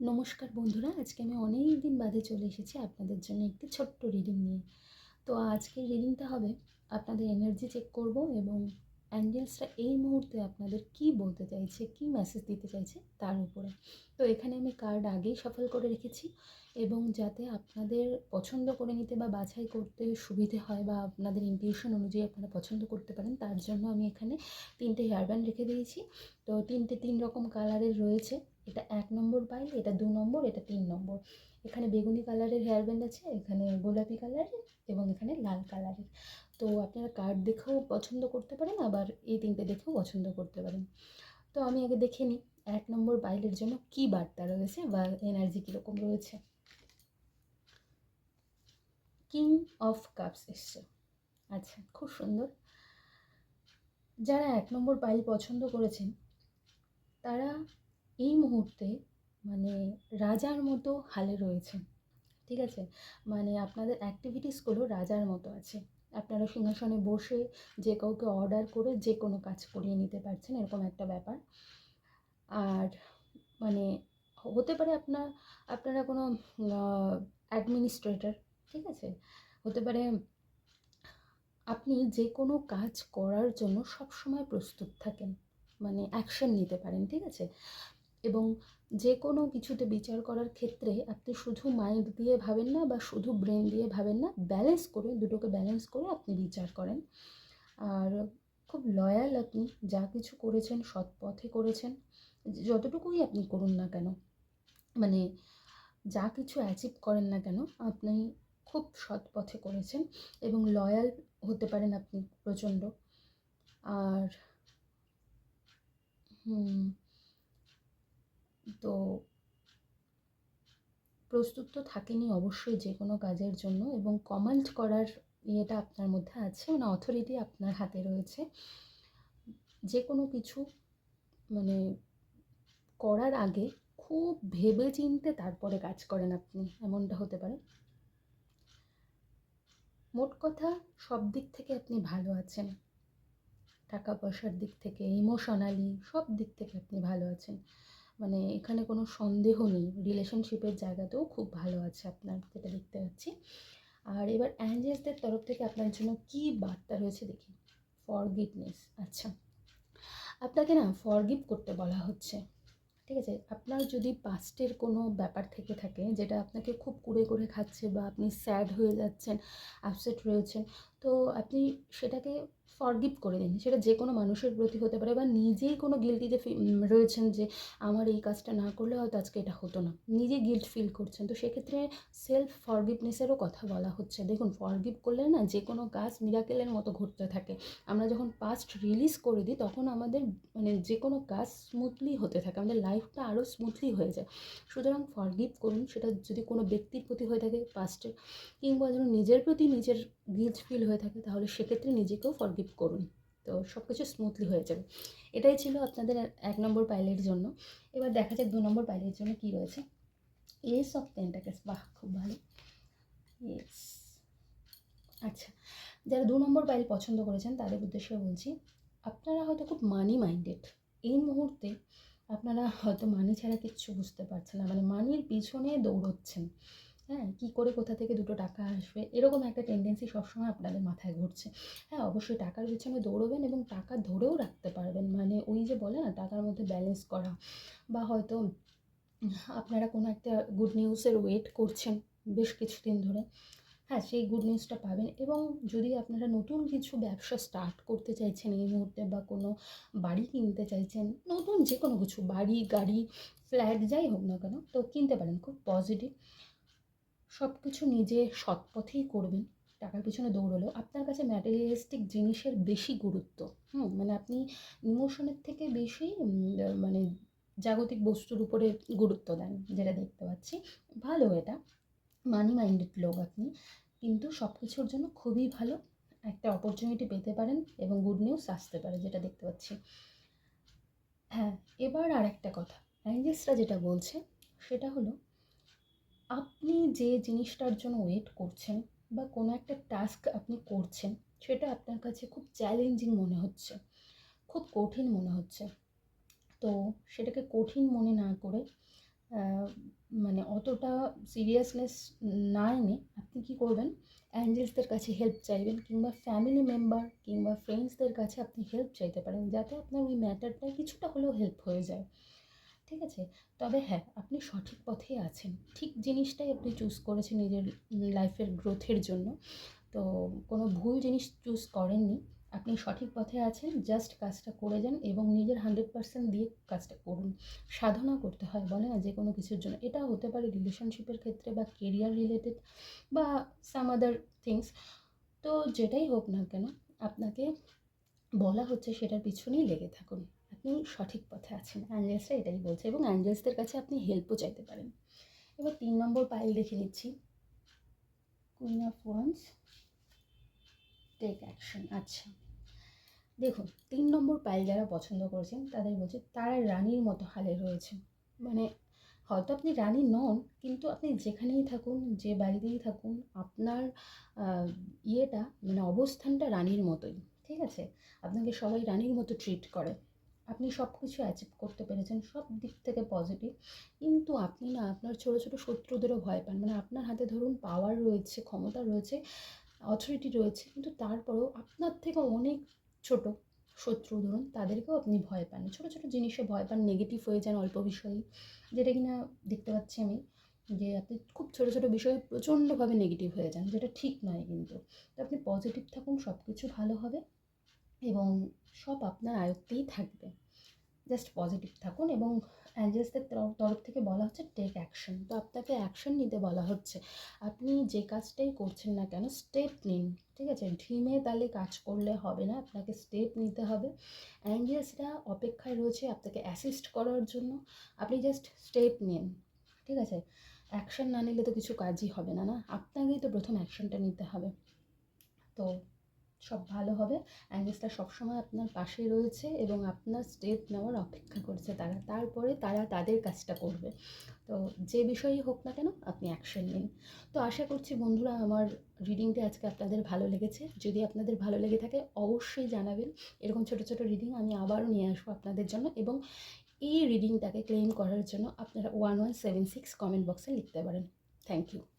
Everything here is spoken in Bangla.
নমস্কার বন্ধুরা, আজকে আমি অনেক দিন বাদে চলে এসেছি আপনাদের জন্য একটি ছোট্ট রিডিং নিয়ে। তো আজকে রিডিংটা হবে আপনাদের এনার্জি চেক করব এবং অ্যাঞ্জেলসরা এই মুহূর্তে আপনাদের কি বলতে চাইছে, কি মেসেজ দিতে চাইছে তার উপরে। তো এখানে আমি কার্ড আগেই সফল করে রেখেছি এবং যাতে আপনাদের পছন্দ করে নিতে বা বাছাই করতে সুবিধে হয় বা আপনাদের ইনটিউশন অনুযায়ী আপনারা পছন্দ করতে পারেন, তার জন্য আমি এখানে তিনটে হেয়ার ব্যান্ড রেখে দিয়েছি। তো তিনটে তিন রকম কালারের রয়েছে। এটা এক নম্বর পাইল এটা দু নম্বর, এটা তিন নম্বর। এখানে বেগুনি কালারের হেয়ার ব্যান্ড আছে, এখানে গোলাপি কালারের এবং এখানে লাল কালারের। তো আপনারা কার্ড দেখেও পছন্দ করতে পারেন, আবার এই তিনটে দেখেও পছন্দ করতে পারেন। তো আমি আগে দেখে নিই, এক নম্বর বাইলের জন্য কি বার্তা রয়েছে বা এনার্জি কীরকম রয়েছে? কিং অফ কাপস এসছে। আচ্ছা খুব সুন্দর। যারা এক নম্বর পাইল পছন্দ করেছেন, তারা এই মুহূর্তে মানে রাজার মতো হালে রয়েছে, ঠিক আছে? মানে আপনাদের অ্যাক্টিভিটিসগুলো রাজার মতো আছে। আপনারা সিংহাসনে বসে যে কাউকে অর্ডার করে যে কোনো কাজ করিয়ে নিতে পারছেন, এরকম একটা ব্যাপার। আর মানে হতে পারে আপনার আপনারা কোনো অ্যাডমিনিস্ট্রেটর ঠিক আছে? হতে পারে আপনি যে কোনো কাজ করার জন্য সব সময় প্রস্তুত থাকেন মানে অ্যাকশন নিতে পারেন, ঠিক আছে? এবং যে কোনো কিছুতে বিচার করার ক্ষেত্রে আপনি শুধু মাইন্ড দিয়ে ভাবেন না বা শুধু ব্রেন দিয়ে ভাবেন না ব্যালেন্স করে, দুটোকে ব্যালেন্স করে আপনি বিচার করেন। আর খুব লয়াল আপনি, যা কিছু করেছেন, সৎ পথে করেছেন, যতটুকুই আপনি করুন না কেন মানে যা কিছু অ্যাচিভ করেন না কেন, আপনি খুব সৎ পথে করেছেন এবং লয়াল হতে পারেন আপনি প্রচণ্ড। আর হুম তো প্রস্তুত তো থাকেনি অবশ্যই যে কোনো কাজের জন্য এবং কমান্ড করার ইয়েটা আপনার মধ্যে আছে মানে অথরিটি আপনার হাতে রয়েছে। যে কোনো কিছু মানে করার আগে খুব ভেবে চিনতে তারপরে কাজ করেন আপনি, এমনটা হতে পারে। মোট কথা সব দিক থেকে আপনি ভালো আছেন। টাকা পয়সার দিক থেকে ইমোশনালি সব দিক থেকে আপনি ভালো আছেন। মানে এখানে কোনো সন্দেহ নেই। রিলেশনশিপের জায়গাতেও খুব ভালো আছে আপনার, যেটা দেখতে পাচ্ছি। আর এবার অ্যাঞ্জেলসদের তরফ থেকে আপনার জন্য কী বার্তা রয়েছে দেখি? ফরগিভনেস আচ্ছা। আপনাকে না ফরগিভ করতে বলা হচ্ছে। ঠিক আছে? আপনার যদি পাস্টের কোনো ব্যাপার থেকে থাকে, যেটা আপনাকে খুব কুড়ে করে খাচ্ছে বা আপনি স্যাড হয়ে যাচ্ছেন আপসেট রয়েছেন, তো আপনি সেটাকে ফরগিভ করে দিন সেটা যে কোনো মানুষের প্রতি হতে পারে বা নিজেই কোনো গিল্টিতে রয়েছেন যে আমার এই কাজটা না করলে হয়তো আজকে এটা হতো না। নিজে গিল্ট ফিল করছেন। তো সেক্ষেত্রে সেলফ ফরগিভনেসেরও কথা বলা হচ্ছে। দেখুন ফরগিভ করলে না যে কোনো কাজ মিরাকেলের মতো ঘটতে থাকে। আমরা যখন পাস্ট রিলিজ করে দিই, তখন আমাদের মানে যে কোনো কাজ স্মুথলি হতে থাকে। আমাদের লাইফটা আরও স্মুথলি হয়ে যায়। সুতরাং ফরগিভ করুন। সেটা যদি কোনো ব্যক্তির প্রতি হয়ে থাকে পাস্টে কিংবা যেন নিজের প্রতি নিজের গিল্ট ফিল হয়ে থাকে, তাহলে সেক্ষেত্রে নিজেকেও ফরগিভ করুন। তো সব কিছু স্মুথলি হয়ে যাবে। এটাই ছিল আপনাদের এক নম্বর পাইলের জন্য। এবার দেখা যাক দু নম্বর পাইলের জন্য কী রয়েছে। এস অফ পেন্টাকেস বাহ, খুব ভালো। আচ্ছা যারা দু নম্বর পাইল পছন্দ করেছেন, তাদের উদ্দেশ্যে বলছি, আপনারা হয়তো খুব মানি মাইন্ডেড এই মুহূর্তে আপনারা হয়তো মানি ছাড়া কিচ্ছু বুঝতে পারছেন না। মানে মানির পিছনে দৌড়চ্ছেন। হ্যাঁ কী করে কোথা থেকে দুটো টাকা আসবে? এরকম একটা টেন্ডেন্সি সবসময় আপনাদের মাথায় ঘুরছে। হ্যাঁ অবশ্যই টাকার পিছনে দৌড়বেন এবং টাকা ধরেও রাখতে পারবেন। মানে ওই যে বলে না, টাকার মধ্যে ব্যালেন্স করা বা হয়তো আপনারা কোনো একটা গুড নিউজের ওয়েট করছেন বেশ কিছুদিন ধরে। হ্যাঁ সেই গুড নিউজটা পাবেন এবং যদি আপনারা নতুন কিছু ব্যবসা স্টার্ট করতে চাইছেন এই মুহূর্তে বা কোনো বাড়ি কিনতে চাইছেন, নতুন যে কোনো কিছু, বাড়ি, গাড়ি ফ্ল্যাট যাই হোক না কেন, তো কিনতে পারেন। খুব পজিটিভ সব কিছু নিজে সৎ পথেই করবেন, টাকার পিছনে দৌড়লেও আপনার কাছে ম্যাটেরিয়ালিস্টিক জিনিসের বেশি গুরুত্ব। হুম মানে আপনি ইমোশনের থেকে বেশি মানে জাগতিক বস্তুর উপরে গুরুত্ব দেন, যেটা দেখতে পাচ্ছি। ভালো এটা মানি মাইন্ডেড লোক আপনি, কিন্তু সব কিছুর জন্য খুবই ভালো একটা অপরচুনিটি পেতে পারেন এবং গুড নিউজ আসতে পারে, যেটা দেখতে পাচ্ছি। হ্যাঁ এবার আর একটা কথা অ্যাঞ্জেলসরা যেটা বলছে, সেটা হলো আপনি যে জিনিসটার জন্য ওয়েট করছেন বা কোনো একটা টাস্ক আপনি করছেন, সেটা আপনার কাছে খুব চ্যালেঞ্জিং মনে হচ্ছে, খুব কঠিন মনে হচ্ছে। তো সেটাকে কঠিন মনে না করে মানে অতটা সিরিয়াসনেস না এনে আপনি কী করবেন? অ্যাঞ্জেলসদের কাছে হেল্প চাইবেন কিংবা ফ্যামিলি মেম্বার কিংবা ফ্রেন্ডসদের কাছে আপনি হেল্প চাইতে পারেন, যাতে আপনার ওই ম্যাটারটা কিছুটা হলেও হেল্প হয়ে যায়। ঠিক আছে? তবে হ্যাঁ আপনি সঠিক পথেই আছেন। ঠিক জিনিসটাই আপনি চুজ করেছেন নিজের লাইফের গ্রোথের জন্য। তো কোনো ভুল জিনিস চুজ করেননি। আপনি সঠিক পথে আছেন জাস্ট কাজটা করে যান এবং নিজের হান্ড্রেড পার্সেন্ট দিয়ে কাজটা করুন। সাধনা করতে হয়, বলে না? যে কোনো কিছুর জন্য। এটা হতে পারে রিলেশনশিপের ক্ষেত্রে বা কেরিয়ার রিলেটেড বা সাম আদার থিংস তো যেটাই হোক না কেন, আপনাকে বলা হচ্ছে সেটার পিছনেই লেগে থাকুন। আপনি সঠিক পথে আছেন। অ্যাঞ্জেলসরা এটাই বলছে এবং অ্যাঞ্জেলসদের কাছে আপনি হেল্পও চাইতে পারেন। এবার তিন নম্বর পাইল দেখে নিচ্ছি। Queen of once take action আচ্ছা দেখুন, তিন নম্বর পাইল যারা পছন্দ করেছেন, তাদের বলছে তারা রানীর মতো হালে রয়েছে। মানে হয়তো আপনি রানী নন, কিন্তু আপনি যেখানেই থাকুন, যে বাড়িতেই থাকুন, আপনার ইয়েটা মানে অবস্থানটা রানীর মতোই। ঠিক আছে? আপনাকে সবাই রানীর মতো ট্রিট করে। আপনি সব কিছু অ্যাচিভ করতে পেরেছেন, সব দিক থেকে পজিটিভ কিন্তু আপনি না আপনার ছোটো ছোটো শত্রুদেরও ভয় পান। মানে আপনার হাতে ধরুন পাওয়ার রয়েছে, ক্ষমতা রয়েছে অথরিটি রয়েছে, কিন্তু তারপরেও আপনার থেকে অনেক ছোট শত্রু ধরুন, তাদেরকেও আপনি ভয় পান। ছোটো ছোটো জিনিসে ভয় পান নেগেটিভ হয়ে যান অল্প বিষয়েই। যেটা কিনা দেখতে পাচ্ছি আমি যে আপনি খুব ছোটো ছোটো বিষয়ে প্রচণ্ডভাবে নেগেটিভ হয়ে যান, যেটা ঠিক নয় কিন্তু। তো আপনি পজিটিভ থাকুন সব কিছু ভালো হবে এবং সব আপনার আয়ত্তেই থাকবে। জাস্ট পজিটিভ থাকুন এবং অ্যাঞ্জেলসদের তরফ- থেকে বলা হচ্ছে টেক অ্যাকশন তো আপনাকে অ্যাকশন নিতে বলা হচ্ছে। আপনি যে কাজটাই করছেন না কেন স্টেপ নিন, ঠিক আছে? ঢিমে তালে কাজ করলে হবে না, আপনাকে স্টেপ নিতে হবে। অ্যাঞ্জেলসরা অপেক্ষায় রয়েছে আপনাকে অ্যাসিস্ট করার জন্য। আপনি জাস্ট স্টেপ নিন, ঠিক আছে? অ্যাকশন না নিলে তো কিছু কাজই হবে না না? আপনাকেই তো প্রথম অ্যাকশনটা নিতে হবে। তো সব ভালো হবে। অ্যাঞ্জেলসটা সবসময় আপনার পাশে রয়েছে এবং আপনার স্টেপ নেওয়ার অপেক্ষা করছে তারা। তারপরে তারা তাদের কাজটা করবে। তো যে বিষয়ই হোক না কেন, আপনি অ্যাকশন নিন। তো আশা করছি বন্ধুরা, আমার রিডিংটা আজকে আপনাদের ভালো লেগেছে। যদি আপনাদের ভালো লেগে থাকে, অবশ্যই জানাবেন। এরকম ছোটো ছোটো রিডিং আমি আবারও নিয়ে আসব আপনাদের জন্য এবং এই রিডিংটাকে ক্লেম করার জন্য আপনারা one one seven six comment বক্সে লিখতে পারেন। Thank you